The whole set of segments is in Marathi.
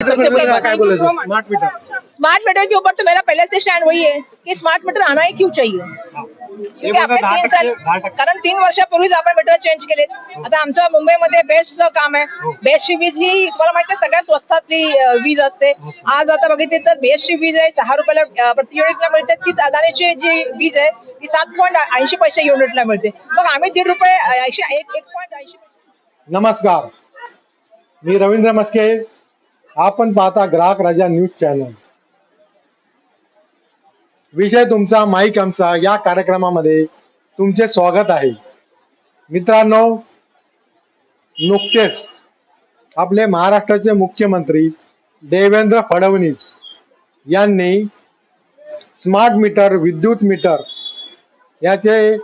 स्मार्ट मीटर स्मार्ट मीटर के ऊपर तो मेरा पहले से स्टैंड वही है कि स्मार्ट मीटर आना ही क्यों चाहिए? क्योंकि आपण दहा तीन साल कारण तीन वर्षापूर्वीच आपण मीटर चेंज केले आता आमचं मुंबईमध्ये बेस्टचं काम आहे बेस्टची वीज ही तुम्हाला माहिती आहे सगळ्यात स्वस्तातली अं, वीज असते। आज आता बघितली तर बेस्टची वीज आहे सहा रुपयाला अं, प्रति युनिटला मिळते तीच अदानीची जी वीज आहे ती सात पॉईंट ऐंशी पैसे युनिटला मिळते. मग आम्ही दीड रुपये ऐंशी एक एक पॉईंट ऐंशी नमस्कार. मी रवींद्र मस्के. आपण पाहता ग्राहक राजा न्यूज चॅनल. विषय तुमचा माईक आमचा या कार्यक्रमामध्ये तुमचे स्वागत आहे. मित्रांनो नुकतेच आपले महाराष्ट्राचे मुख्यमंत्री देवेंद्र फडणवीस यांनी स्मार्ट मीटर विद्युत मीटर याचे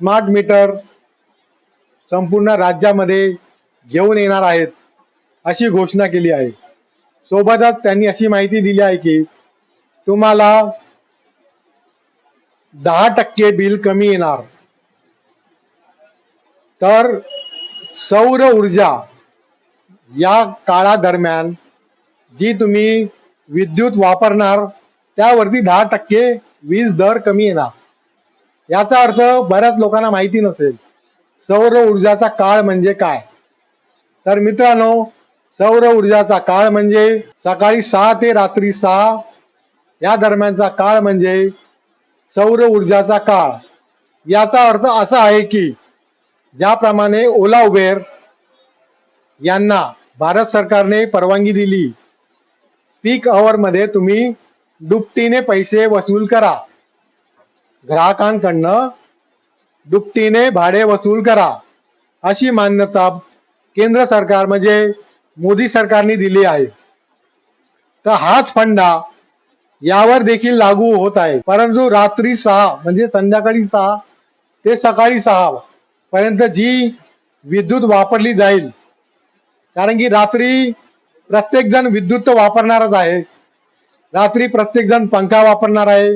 स्मार्ट मीटर संपूर्ण राज्यामध्ये घेऊन येणार आहेत अशी घोषणा केली आहे. सोबतच त्यांनी अशी माहिती दिली आहे की तुम्हाला दहा टक्के बिल कमी येणार. तर सौर ऊर्जा या काळादरम्यान जी तुम्ही विद्युत वापरणार त्यावरती दहा टक्के वीज दर कमी येणार. याचा अर्थ बऱ्याच लोकांना माहिती नसेल सौर ऊर्जाचा काळ म्हणजे काय? तर मित्रांनो सौर ऊर्जाचा काळ म्हणजे सकाळी सहा ते रात्री सहा. या दरम्यानचा काळ म्हणजे सौर ऊर्जाचा काळ. याचा अर्थ असा आहे की ज्याप्रमाणे ओला उबेर यांना भारत सरकारने परवानगी दिली पीक आवर मध्ये तुम्ही दुपटीने पैसे वसूल करा. ग्राहकांकडनं दुपटीने भाडे वसूल करा. अशी मान्यता केंद्र सरकार म्हणजे मोदी सरकारने दिली आहे. तर हाच फंडा यावर देखील लागू होत आहे. परंतु रात्री सहा म्हणजे संध्याकाळी सहा ते सकाळी सहा पर्यंत जी विद्युत वापरली जाईल कारण की रात्री प्रत्येक जण विद्युत तर वापरणारच आहे. रात्री प्रत्येक जण पंखा वापरणार आहे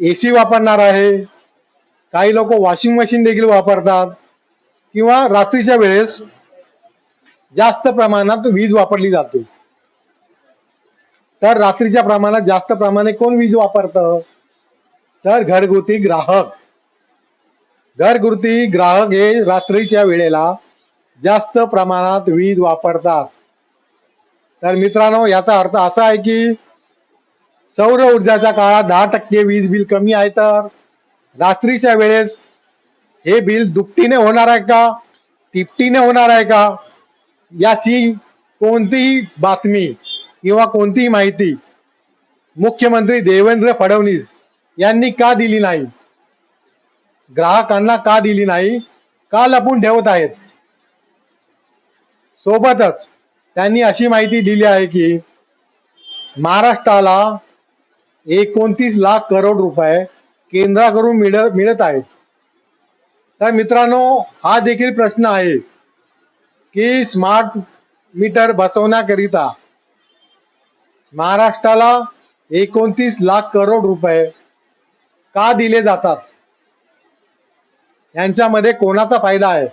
एसी वापरणार आहे. काही लोक वॉशिंग मशीन देखील वापरतात. किंवा रात्रीच्या वेळेस जास्त प्रमाणात वीज वापरली जाते. तर रात्रीच्या प्रमाणात जास्त प्रमाणे कोण वीज वापरतं? तर घरगुती ग्राहक. घरगुती ग्राहक हे रात्रीच्या वेळेला जास्त प्रमाणात वीज वापरतात. तर मित्रांनो याचा अर्थ असा आहे की सौर ऊर्जाच्या काळात दहा टक्के वीज बिल कमी आहे तर रात्रीच्या वेळेस हे बिल दुपटीने होणार आहे का? तिपटीने होणार आहे का? याची कोणतीही बातमी किंवा कोणतीही माहिती मुख्यमंत्री देवेंद्र फडणवीस यांनी का दिली नाही? ग्राहकांना का दिली नाही? का लपून ठेवत आहेत? सोबतच त्यांनी अशी माहिती दिली आहे की महाराष्ट्राला एकोणतीस लाख करोड रुपये केंद्राकडून मिळ मिळत आहेत. तर मित्रांनो हा देखील प्रश्न आहे. की स्मार्ट मीटर बसवण्याकरिता महाराष्ट्राला एकोणतीस लाख करोड रुपये का दिले जातात? यांच्यामध्ये कोणाचा फायदा आहे?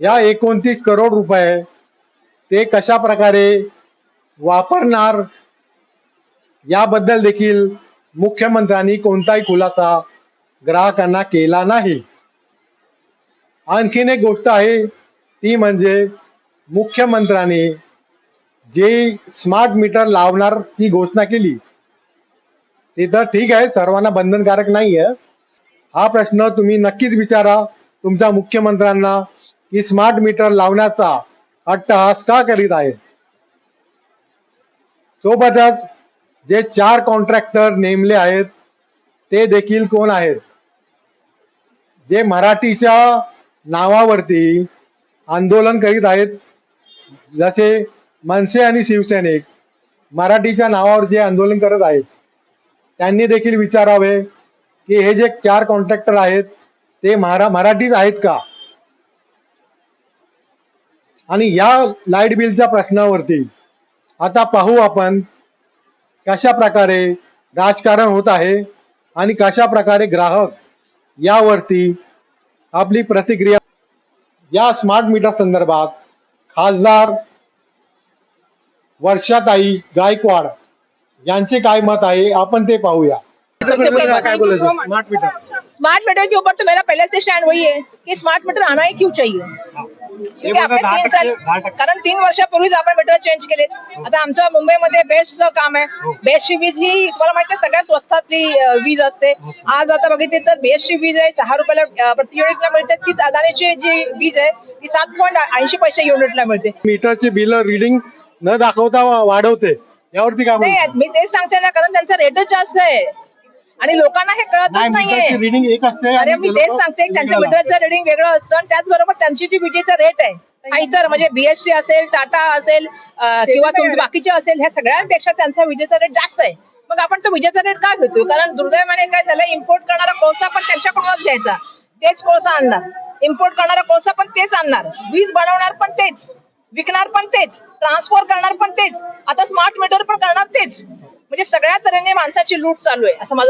या एकोणतीस करोड रुपये ते कशा प्रकारे वापरणार? याबद्दल देखील मुख्यमंत्र्यांनी कोणताही खुलासा ग्राहकांना केला नाही. आणखीन एक गोष्ट आहे ती म्हणजे मुख्यमंत्र्यांनी जे स्मार्ट मीटर लावणारची घोषणा केली. ते तर ठीक आहे सर्वांना बंधनकारक नाही आहे हा प्रश्न तुम्ही नक्कीच विचारा तुमच्या मुख्यमंत्र्यांना की स्मार्ट मीटर लावण्याचा अट्टहास का करीत आहे सोबतच जे चार कॉन्ट्रॅक्टर नेमले आहेत ते देखील कोण आहेत? जे मराठीच्या नावावरती आंदोलन करीत आहेत. जसे मनसे आणि शिवसैनिक मराठीच्या नावावर जे आंदोलन करत आहेत त्यांनी देखील विचारावे की हे जे चार कॉन्ट्रॅक्टर आहेत ते मरा मराठीच आहेत का? आणि या लाइट बिलच्या प्रश्नावरती आता पाहू आपण कशा प्रकारे राजकारण होत आहे आणि कशा प्रकारे ग्राहक यावरती आपली प्रतिक्रिया या स्मार्ट मीटर संदर्भात खासदार वर्षाताई गायकवाड यांचे काय मत आहे? आपण ते पाहूया. काय स्मार्ट मीटर स्मार्ट मीटर. के ऊपर तो मेरा पहले से स्टैंड वही है कि स्मार्ट मीटर आना ही क्यों चाहिए? साल कारण तीन वर्षापूर्वीच आपण मीटर चेंज केले. आता आमचं मुंबईमध्ये बेस्ट काम आहे बेस्ट वीज ही तुम्हाला माहिती सगळ्यात स्वस्तातली वीज असते. आज आता बघितली तर बेस्ट वीज आहे सहा रुपयाला प्रति युनिटला मिळते तीच अदानीची जी वीज आहे ती सात पॉईंट ऐंशी पैसे युनिटला मिळते. मीटरचे बिल रिडिंग न दाखवता वाढवते. यावरती काय मी तेच सांगते ना कारण त्यांचा रेटच जास्त आहे. आणि लोकांना हे कळतच नाही नाहीये. रिडिंग एक असते अरे मी ते तेच सांगते त्यांच्या मीटरचं रिडिंग वेगळं असतं आणि त्याचबरोबर त्यांची जी विजेचा रेट आहे इतर म्हणजे बीएसटी असेल टाटा असेल किंवा तुमचे बाकीचे असेल ह्या सगळ्यांपेक्षा त्यांचा विजेचा रेट जास्त आहे. मग आपण तो विजेचा रेट का घेतो कारण दुर्दैवाने काय झालं इम्पोर्ट करणारा कोळसा पण त्यांच्याकडूनच घ्यायचा. तेच कोळसा आणणार. इम्पोर्ट करणारा कोळसा पण तेच आणणार. वीज बनवणार पण तेच. विकणार पण तेच. ट्रान्सफर करणार पण तेच. आता स्मार्ट मीटर पण करणार तेच. म्हणजे सगळ्या तऱ्हेने माणसाची लूट चालू आहे असं माझं